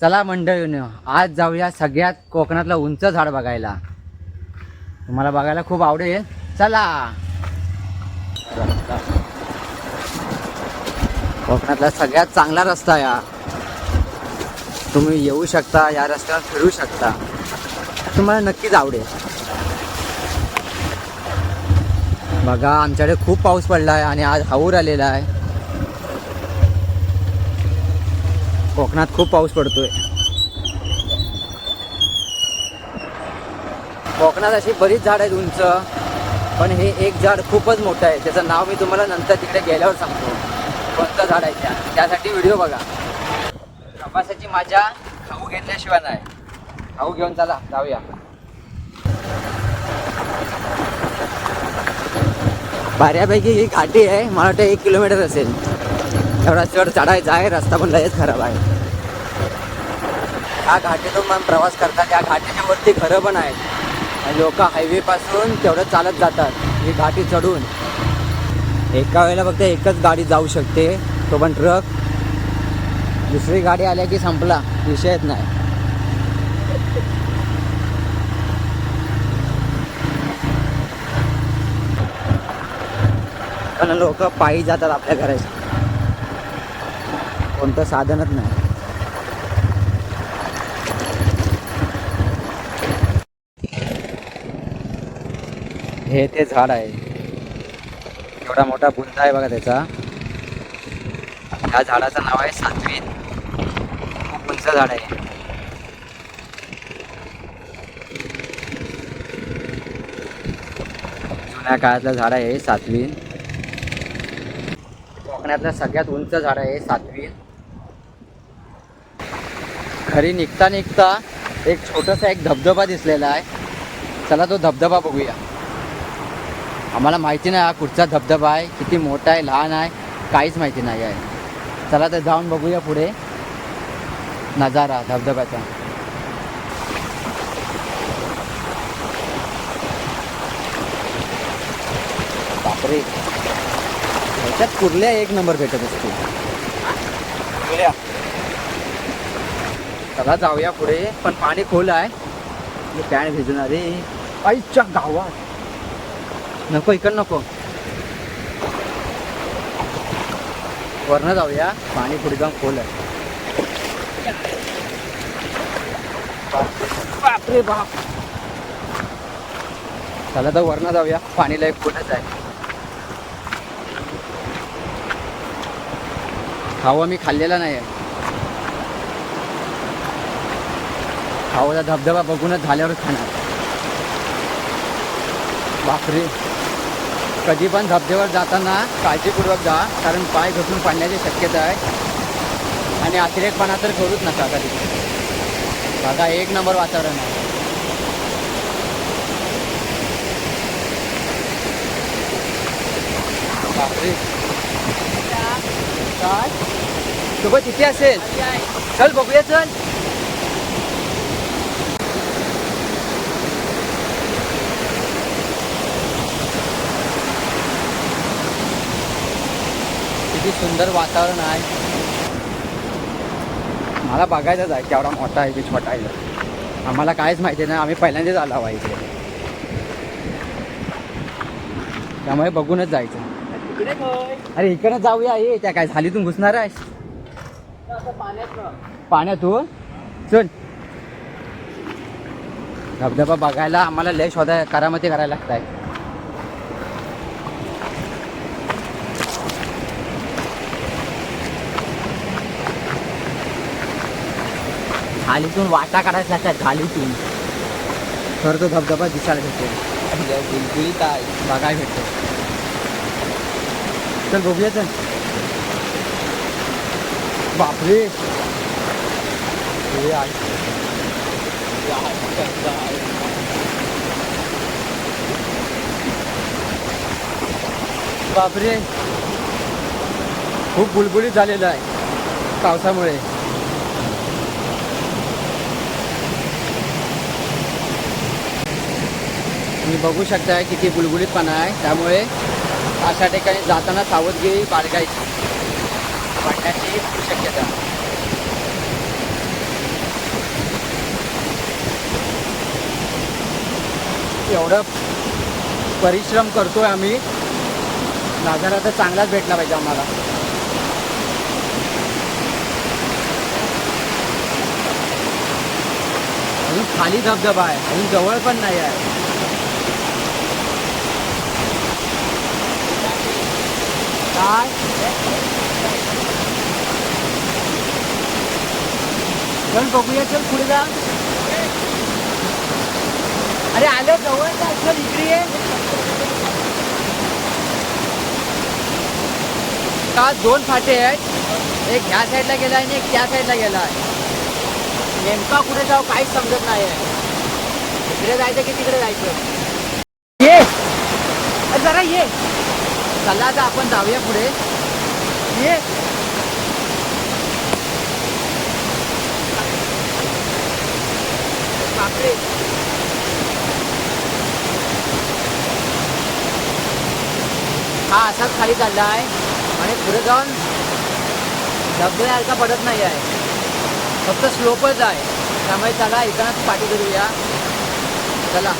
चला मंडळीनो आज जाऊया सगळ्यात कोकणातलं उंच झाड बघायला. तुम्हाला बघायला खूप आवडेल. चला. कोकणातला सगळ्यात चांगला रस्ता या. तुम्ही येऊ शकता या रस्त्यावर फिरू शकता. तुम्हाला नक्कीच आवडेल. बघा आमच्याकडे खूप पाऊस पडला आहे आणि आज हाऊर आलेला आहे. कोकणात खूप पाऊस पडतोय. कोकणात अशी बरीच झाड आहेत उंच पण हे एक झाड खूपच मोठं आहे. त्याचं नाव मी तुम्हाला नंतर तिकडे गेल्यावर सांगतो. कोणतं झाड आहे त्या? त्यासाठी व्हिडिओ बघा. प्रवासाची माझ्या खाऊ घेतल्याशिवाय नाही. खाऊ घेऊन चला जाऊया. बऱ्यापैकी ही घाटी आहे. मला वाटतं एक किलोमीटर असेल. एवढा चढ चढायचा आहे रस्ता पण लयच खराब आहे. ह्या घाटीतून मग प्रवास करतात. या घाटीच्या वरती घरं पण आहेत. लोक हायवे पासून तेवढं चालत जातात. ही घाटी चढून. एका वेळेला फक्त एकच गाडी जाऊ शकते. तो पण ट्रक. दुसरी गाडी आल्या की संपला. विषयच नाही. पण लोक पायी जातात आपल्या घराच्या कोणतं साधनच नाही. हे ते झाड आहे. एवढा मोठा बुंदा आहे बघा त्याचा. ह्या झाडाचं नाव आहे सातवीन खूप उंच झाड आहे. जुन्या काळातलं झाड आहे सातवीन कोकणातलं सगळ्यात उंच झाड आहे सातवीन खरी निघता निघता एक छोटासा एक धबधबा दिसलेला आहे. चला तो धबधबा बघूया. आम्हाला माहिती नाही हा कुठचा धबधबा आहे किती मोठा आहे लहान आहे काहीच माहिती नाही आहे. चला तर जाऊन बघूया पुढे नजारा धबधब्याचा. बापरे. ह्याच्यात कुर्ल्या एक नंबर भेटत असते चला जाऊया पुढे पण पाणी खोल आहे. पॅन भिजणार रे आईच्या गावात. नको इकडं नको. वरनं जाऊया. पाणी पुढे जाऊन खोल आहे. बापरे बाप. चला तर वरनं जाऊया. पाणीला एक फुटच आहे. खावा मी खाल्लेला नाही आहे खावाचा धबधबा बघूनच झाल्यावरच खाणार. बापरे. कधी पण धबधब्यावर जाताना काळजीपूर्वक जा कारण पाय घसरून पडण्याची शक्यता आहे. आणि अतिरेकपणा तर करूच नका कधी. बघा एक नंबर वातावरण आहे. बापरे. काय? सोबत तिथे असेल. चल बघूया चल. सुंदर वातावरण आहे. मला बघायचंच आहे केवढा मोठा आहे की छोटा आहे. आम्हाला काहीच माहिती नाही. आम्ही पहिल्यांदाच आलो हवा इथे त्यामुळे बघूनच जायचं. अरे इकडे जाऊया. ये त्या काय झालीतून घुसणार आहेस? पाण्यातून? चल. धबधबा बघायला आम्हाला लय शोधा करामती करायला लागत आहे खालीतून वाटा काढायला लागतात खालीतून. तर तो धबधबा दिसायला भेटतो. गुलगुलीत आहे. बघायला भेटतो. चल बघूया चल. बापरे. हे. बापरे. खूप बुलबुलीत झालेलं आहे पावसामुळे. आणि बघू शकता किती गुलगुलीतपणा आहे. त्यामुळे अशा ठिकाणी जाताना सावधगिरी बाळगायची. वाढण्याची शक्यता. एवढं परिश्रम करतोय आम्ही. नाजारा तर चांगलाच भेटला पाहिजे आम्हाला. अजून खाली धबधबा आहे. अजून जवळ पण नाही आहे. काय चल बघूया चल पुढे जा. अरे आलं जवळ जा चल इकडे ये. का दोन फाटे आहेत. एक ह्या साईडला गेला आणि एक त्या साईडला गेला आहे नेमका कुठे जाऊ काहीच समजत नाही आहे इकडे जायचं की तिकडे जायचं? ये. अरे जरा ये. चला आता आपण जाऊया पुढे. ये. बापरे. हा असाच खाली चालला आहे आणि पुढे जाऊन धबधब्यासारखा पडत नाही आहे फक्त स्लोपच आहे. त्यामुळे चला इथं पाठी करूया. चला.